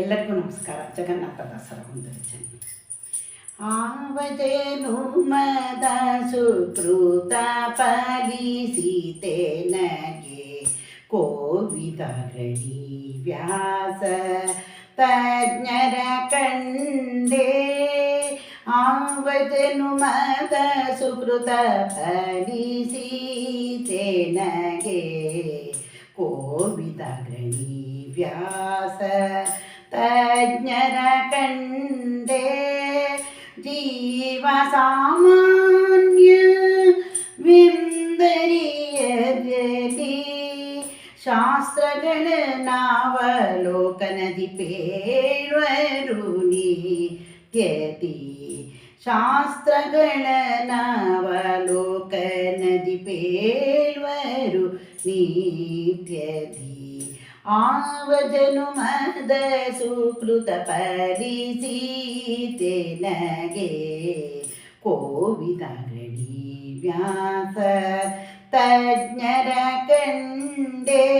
ಎಲ್ಲರಿಗೂ ನಮಸ್ಕಾರ ಜಗನ್ನಾಥದಾಸರ ಒಂದು ರಚನೆ ಆವದೇನು ಮದ ಸುಕೃತ ಫಲಿಸಿ ನನಗೆ ಕೋವಿದರಣಿ ವ್ಯಾಸ ತಜ್ಞರ ಕಂಡೇ ಆವದನು ಮದ ಸುಕೃತ ಫಲಿಸಿ ನನಗೆ ಕೋವಿದರಣಿ ವ್ಯಾಸ സർവജ്ഞര കണ്ടേ ജീവസാമാന്യ വിന്ദരീയജലി ശാസ്ത്രഗണനാവലോകനതി പേഴ്വരുണി യതി ശാസ്ത്രഗണനാവലോകനതി പേഴ്വരു നീത്യധീ आवजनुमद सुकृतपरिसीते नगे कोविदगणी व्यास तज्ञर कण्डे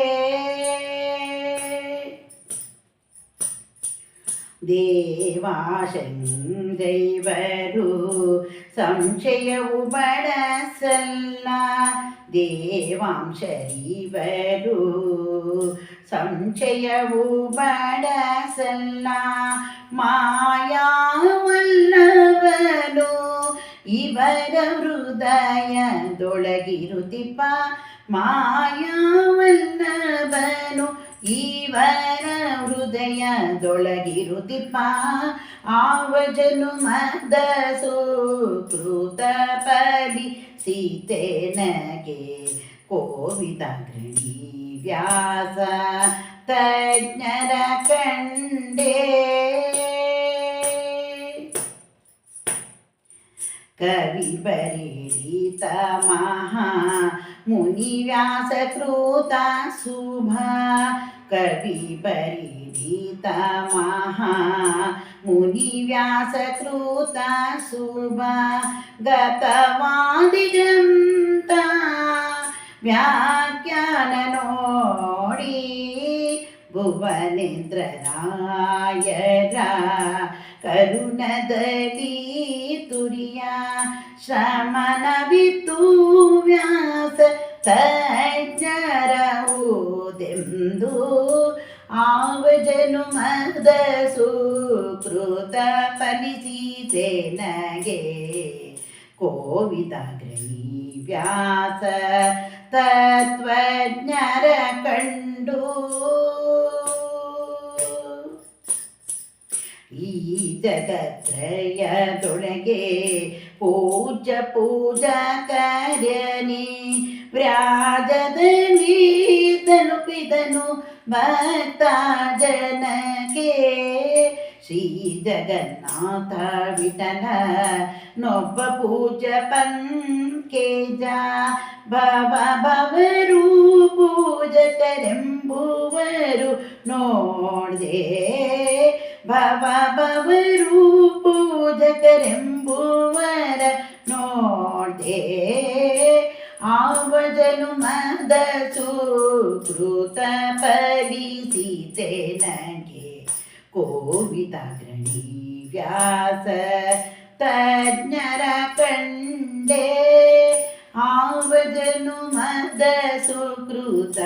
ദേവാശൈവരു സംശയ ഉപരസല്ല മനസ്സല്ല ദേവാംശരീവരു സംശയവും മനസ്സല്ല മായാവല്ലവനോ ಇವರ തുളകിരുതിപ്പ മായാ तिरुतिपा आवजनु मदसो कृतपदि सीते नगे कोविदग्रणी व्यास तज्ञर कण्डे कविपरीतमहा मुनिव्यासकृता शुभा कविपरी ीतमाः मुनि व्यासकृता सुभा गतवादिगन्ता व्याख्यानोणि भुवनेन्द्ररायरा करुणदली तुर्या श्रनवितुव्यास तज्जरन्दु ಆವಜನು ಮದ ಸುಕೃತ ಫಲಿಸಿತೆ ನಗೆ ಕೋವಿದಾಗ್ರಣಿ ವ್ಯಾಸ ತತ್ವಜ್ಞರ ಕಂಡು ಈ ಜಗತ್ರಯದೊಳಗೆ ಪೂಜ ಪೂಜಾ ಕಾರ್ಯನಿ ವ್ರಾಜದಲ್ಲಿ ತಲುಪಿದನು ಭಕ್ತಾ ಜನಕ್ಕೆ ಶ್ರೀ ಜಗನ್ನಾಥ ವಿಠಲ ನೊಬ್ಬ ಪೂಜ ಪಂಕೆ ಭವ ಭವರು ಪೂಜಕರೆಂಬುವರು ನೋಡದೆ ಭವ ಭವರು ಕರೆಂಬುವರ ನೋಡದೆ आवजनु मदसूकृत परिचिते नगे कोविताग्रणी व्यास तज्ञर कण्डे आवजनु मदसुकृत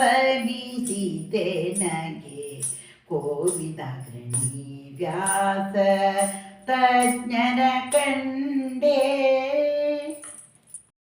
परिचिते नगे कोविताग्रणी व्यास तज्ञर